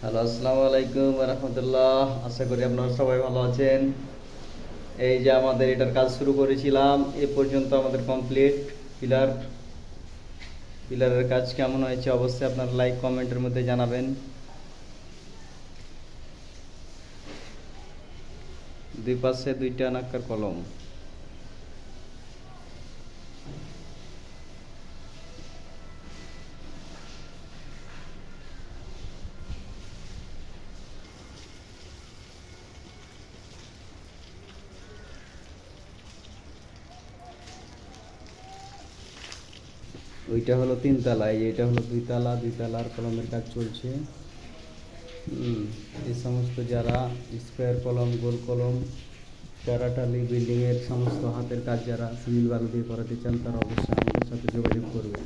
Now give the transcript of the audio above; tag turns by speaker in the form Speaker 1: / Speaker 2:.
Speaker 1: Hello, আসসালামু আলাইকুম রহমতুল্লাহ। আশা করি আপনারা সবাই ভালো আছেন। এই যে আমাদের এটার কাজ শুরু করেছিলাম, এ পর্যন্ত আমাদের কমপ্লিট। পিলার, পিলারের কাজ কেমন হয়েছে অবশ্যই আপনার লাইক, কমেন্টের মধ্যে জানাবেন। দুই পাশে দুইটা নাক্কার কলম। ওইটা হলো তিনতলা এই এটা হলো দুইতলা দুইতলার কলমের কাজ চলছে। এই সমস্ত যারা স্কোয়ার কলম, গোল কলম, প্যারাটালি, বিল্ডিংয়ের সমস্ত হাতের কাজ যারা সিভিল বালু দিয়ে করাতে চান, তারা অবশ্যই আমাদের সাথে যোগাযোগ করবেন।